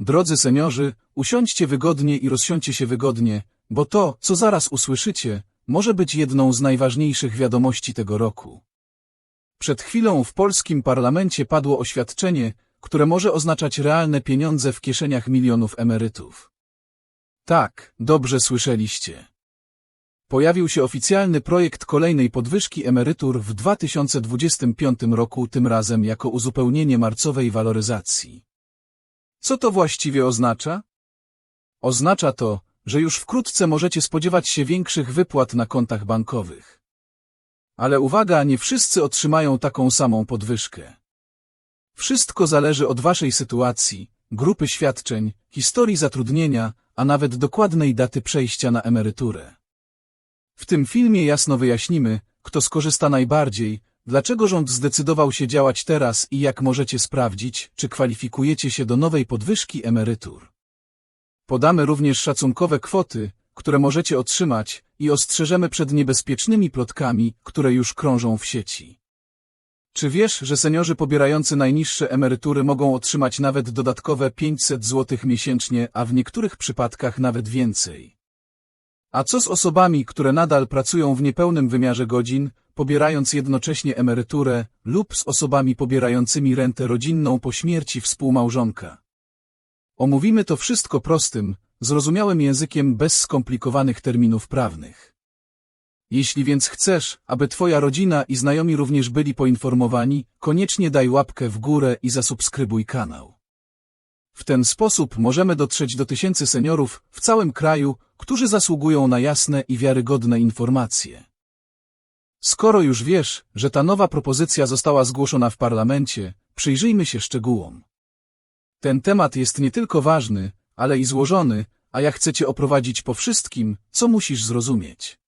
Drodzy seniorzy, usiądźcie wygodnie i rozsiądźcie się wygodnie, bo to, co zaraz usłyszycie, może być jedną z najważniejszych wiadomości tego roku. Przed chwilą w polskim parlamencie padło oświadczenie, które może oznaczać realne pieniądze w kieszeniach milionów emerytów. Tak, dobrze słyszeliście. Pojawił się oficjalny projekt kolejnej podwyżki emerytur w 2025 roku, tym razem jako uzupełnienie marcowej waloryzacji. Co to właściwie oznacza? Oznacza to, że już wkrótce możecie spodziewać się większych wypłat na kontach bankowych. Ale uwaga, nie wszyscy otrzymają taką samą podwyżkę. Wszystko zależy od waszej sytuacji, grupy świadczeń, historii zatrudnienia, a nawet dokładnej daty przejścia na emeryturę. W tym filmie jasno wyjaśnimy, kto skorzysta najbardziej, dlaczego rząd zdecydował się działać teraz i jak możecie sprawdzić, czy kwalifikujecie się do nowej podwyżki emerytur. Podamy również szacunkowe kwoty, które możecie otrzymać i ostrzeżemy przed niebezpiecznymi plotkami, które już krążą w sieci. Czy wiesz, że seniorzy pobierający najniższe emerytury mogą otrzymać nawet dodatkowe 500 zł miesięcznie, a w niektórych przypadkach nawet więcej? A co z osobami, które nadal pracują w niepełnym wymiarze godzin, pobierając jednocześnie emeryturę, lub z osobami pobierającymi rentę rodzinną po śmierci współmałżonka? Omówimy to wszystko prostym, zrozumiałym językiem bez skomplikowanych terminów prawnych. Jeśli więc chcesz, aby Twoja rodzina i znajomi również byli poinformowani, koniecznie daj łapkę w górę i zasubskrybuj kanał. W ten sposób możemy dotrzeć do tysięcy seniorów w całym kraju, którzy zasługują na jasne i wiarygodne informacje. Skoro już wiesz, że ta nowa propozycja została zgłoszona w parlamencie, przyjrzyjmy się szczegółom. Ten temat jest nie tylko ważny, ale i złożony, a ja chcę Cię oprowadzić po wszystkim, co musisz zrozumieć.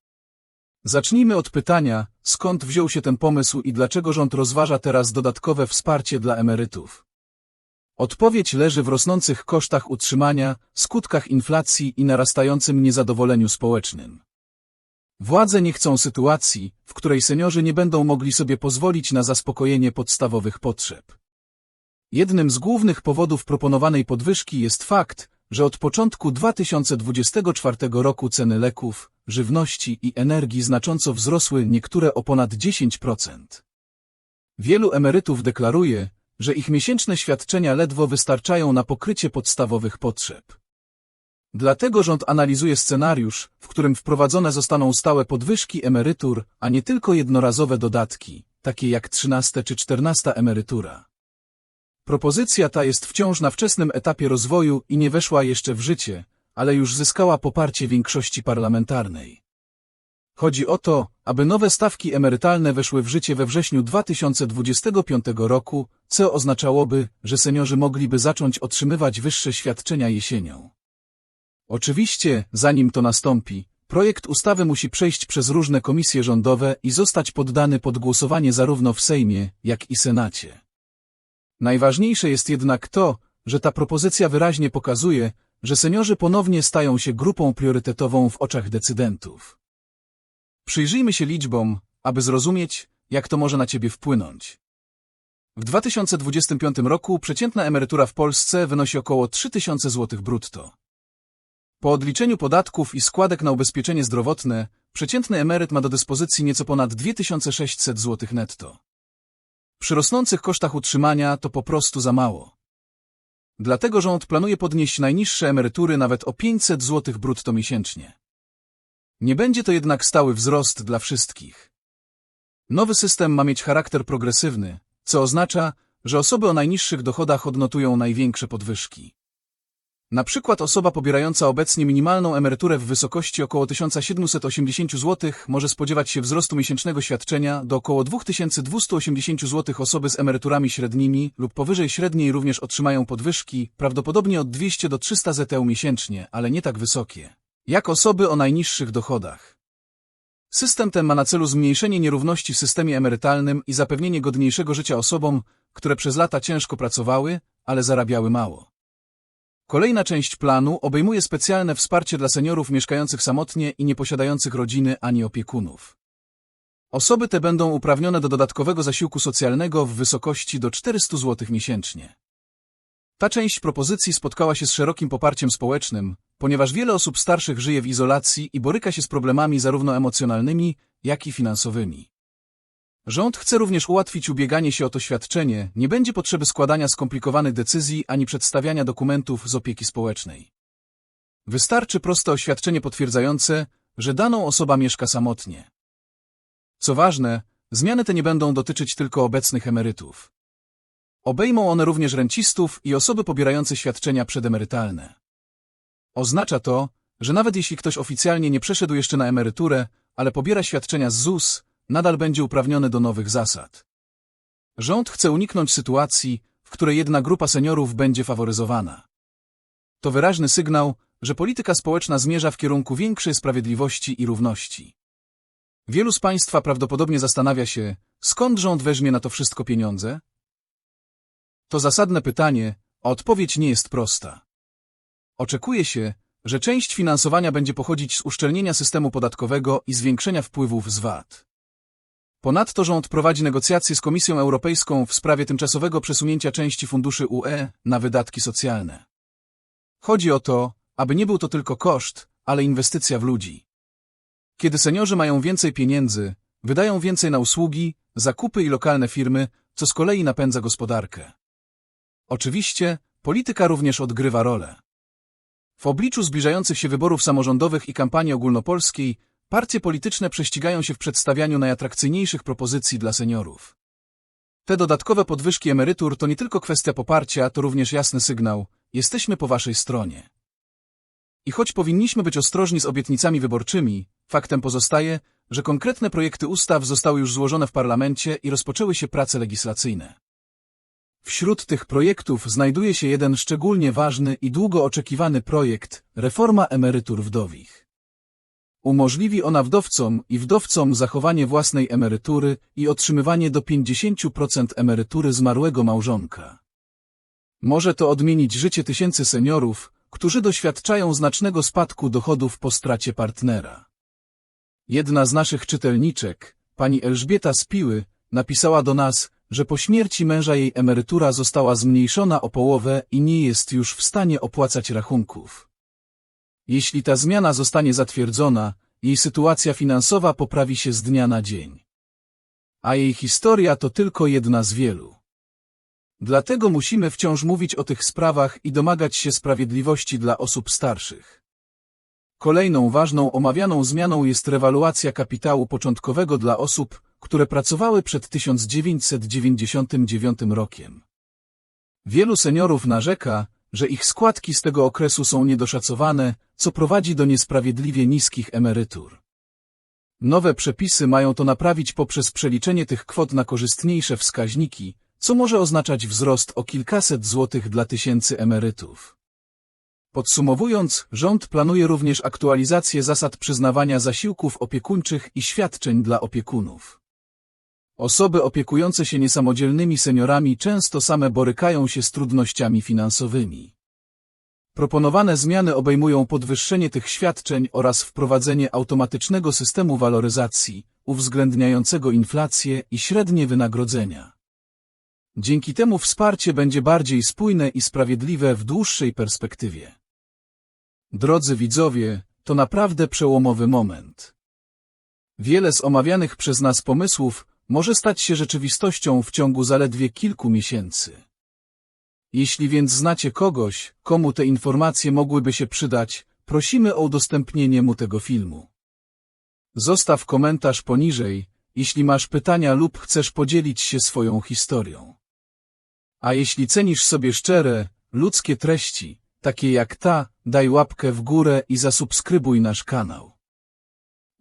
Zacznijmy od pytania, skąd wziął się ten pomysł i dlaczego rząd rozważa teraz dodatkowe wsparcie dla emerytów. Odpowiedź leży w rosnących kosztach utrzymania, skutkach inflacji i narastającym niezadowoleniu społecznym. Władze nie chcą sytuacji, w której seniorzy nie będą mogli sobie pozwolić na zaspokojenie podstawowych potrzeb. Jednym z głównych powodów proponowanej podwyżki jest fakt, że od początku 2024 roku ceny leków, żywności i energii znacząco wzrosły, niektóre o ponad 10%. Wielu emerytów deklaruje, że ich miesięczne świadczenia ledwo wystarczają na pokrycie podstawowych potrzeb. Dlatego rząd analizuje scenariusz, w którym wprowadzone zostaną stałe podwyżki emerytur, a nie tylko jednorazowe dodatki, takie jak 13 czy 14 emerytura. Propozycja ta jest wciąż na wczesnym etapie rozwoju i nie weszła jeszcze w życie, ale już zyskała poparcie większości parlamentarnej. Chodzi o to, aby nowe stawki emerytalne weszły w życie we wrześniu 2025 roku, co oznaczałoby, że seniorzy mogliby zacząć otrzymywać wyższe świadczenia jesienią. Oczywiście, zanim to nastąpi, projekt ustawy musi przejść przez różne komisje rządowe i zostać poddany pod głosowanie zarówno w Sejmie, jak i Senacie. Najważniejsze jest jednak to, że ta propozycja wyraźnie pokazuje, że seniorzy ponownie stają się grupą priorytetową w oczach decydentów. Przyjrzyjmy się liczbom, aby zrozumieć, jak to może na ciebie wpłynąć. W 2025 roku przeciętna emerytura w Polsce wynosi około 3000 zł brutto. Po odliczeniu podatków i składek na ubezpieczenie zdrowotne, przeciętny emeryt ma do dyspozycji nieco ponad 2600 zł netto. Przy rosnących kosztach utrzymania to po prostu za mało. Dlatego rząd planuje podnieść najniższe emerytury nawet o 500 zł brutto miesięcznie. Nie będzie to jednak stały wzrost dla wszystkich. Nowy system ma mieć charakter progresywny, co oznacza, że osoby o najniższych dochodach odnotują największe podwyżki. Na przykład osoba pobierająca obecnie minimalną emeryturę w wysokości około 1780 zł może spodziewać się wzrostu miesięcznego świadczenia do około 2280 zł. Osoby z emeryturami średnimi lub powyżej średniej również otrzymają podwyżki, prawdopodobnie od 200 do 300 ZEU miesięcznie, ale nie tak wysokie, jak osoby o najniższych dochodach. System ten ma na celu zmniejszenie nierówności w systemie emerytalnym i zapewnienie godniejszego życia osobom, które przez lata ciężko pracowały, ale zarabiały mało. Kolejna część planu obejmuje specjalne wsparcie dla seniorów mieszkających samotnie i nieposiadających rodziny ani opiekunów. Osoby te będą uprawnione do dodatkowego zasiłku socjalnego w wysokości do 400 zł miesięcznie. Ta część propozycji spotkała się z szerokim poparciem społecznym, ponieważ wiele osób starszych żyje w izolacji i boryka się z problemami zarówno emocjonalnymi, jak i finansowymi. Rząd chce również ułatwić ubieganie się o to świadczenie, nie będzie potrzeby składania skomplikowanych decyzji ani przedstawiania dokumentów z opieki społecznej. Wystarczy proste oświadczenie potwierdzające, że daną osoba mieszka samotnie. Co ważne, zmiany te nie będą dotyczyć tylko obecnych emerytów. Obejmą one również rencistów i osoby pobierające świadczenia przedemerytalne. Oznacza to, że nawet jeśli ktoś oficjalnie nie przeszedł jeszcze na emeryturę, ale pobiera świadczenia z ZUS, nadal będzie uprawniony do nowych zasad. Rząd chce uniknąć sytuacji, w której jedna grupa seniorów będzie faworyzowana. To wyraźny sygnał, że polityka społeczna zmierza w kierunku większej sprawiedliwości i równości. Wielu z Państwa prawdopodobnie zastanawia się, skąd rząd weźmie na to wszystko pieniądze? To zasadne pytanie, a odpowiedź nie jest prosta. Oczekuje się, że część finansowania będzie pochodzić z uszczelnienia systemu podatkowego i zwiększenia wpływów z VAT. Ponadto rząd prowadzi negocjacje z Komisją Europejską w sprawie tymczasowego przesunięcia części funduszy UE na wydatki socjalne. Chodzi o to, aby nie był to tylko koszt, ale inwestycja w ludzi. Kiedy seniorzy mają więcej pieniędzy, wydają więcej na usługi, zakupy i lokalne firmy, co z kolei napędza gospodarkę. Oczywiście, polityka również odgrywa rolę. W obliczu zbliżających się wyborów samorządowych i kampanii ogólnopolskiej, partie polityczne prześcigają się w przedstawianiu najatrakcyjniejszych propozycji dla seniorów. Te dodatkowe podwyżki emerytur to nie tylko kwestia poparcia, to również jasny sygnał, jesteśmy po waszej stronie. I choć powinniśmy być ostrożni z obietnicami wyborczymi, faktem pozostaje, że konkretne projekty ustaw zostały już złożone w parlamencie i rozpoczęły się prace legislacyjne. Wśród tych projektów znajduje się jeden szczególnie ważny i długo oczekiwany projekt – reforma emerytur wdowich. Umożliwi ona wdowcom i wdowcom zachowanie własnej emerytury i otrzymywanie do 50% emerytury zmarłego małżonka. Może to odmienić życie tysięcy seniorów, którzy doświadczają znacznego spadku dochodów po stracie partnera. Jedna z naszych czytelniczek, pani Elżbieta Spiły, napisała do nas, że po śmierci męża jej emerytura została zmniejszona o połowę i nie jest już w stanie opłacać rachunków. Jeśli ta zmiana zostanie zatwierdzona, jej sytuacja finansowa poprawi się z dnia na dzień. A jej historia to tylko jedna z wielu. Dlatego musimy wciąż mówić o tych sprawach i domagać się sprawiedliwości dla osób starszych. Kolejną ważną omawianą zmianą jest rewaluacja kapitału początkowego dla osób, które pracowały przed 1999 rokiem. Wielu seniorów narzeka, że ich składki z tego okresu są niedoszacowane, co prowadzi do niesprawiedliwie niskich emerytur. Nowe przepisy mają to naprawić poprzez przeliczenie tych kwot na korzystniejsze wskaźniki, co może oznaczać wzrost o kilkaset złotych dla tysięcy emerytów. Podsumowując, rząd planuje również aktualizację zasad przyznawania zasiłków opiekuńczych i świadczeń dla opiekunów. Osoby opiekujące się niesamodzielnymi seniorami często same borykają się z trudnościami finansowymi. Proponowane zmiany obejmują podwyższenie tych świadczeń oraz wprowadzenie automatycznego systemu waloryzacji, uwzględniającego inflację i średnie wynagrodzenia. Dzięki temu wsparcie będzie bardziej spójne i sprawiedliwe w dłuższej perspektywie. Drodzy widzowie, to naprawdę przełomowy moment. Wiele z omawianych przez nas pomysłów może stać się rzeczywistością w ciągu zaledwie kilku miesięcy. Jeśli więc znacie kogoś, komu te informacje mogłyby się przydać, prosimy o udostępnienie mu tego filmu. Zostaw komentarz poniżej, jeśli masz pytania lub chcesz podzielić się swoją historią. A jeśli cenisz sobie szczere, ludzkie treści, takie jak ta, daj łapkę w górę i zasubskrybuj nasz kanał.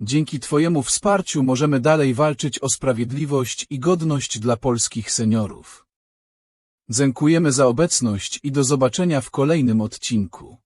Dzięki Twojemu wsparciu możemy dalej walczyć o sprawiedliwość i godność dla polskich seniorów. Dziękujemy za obecność i do zobaczenia w kolejnym odcinku.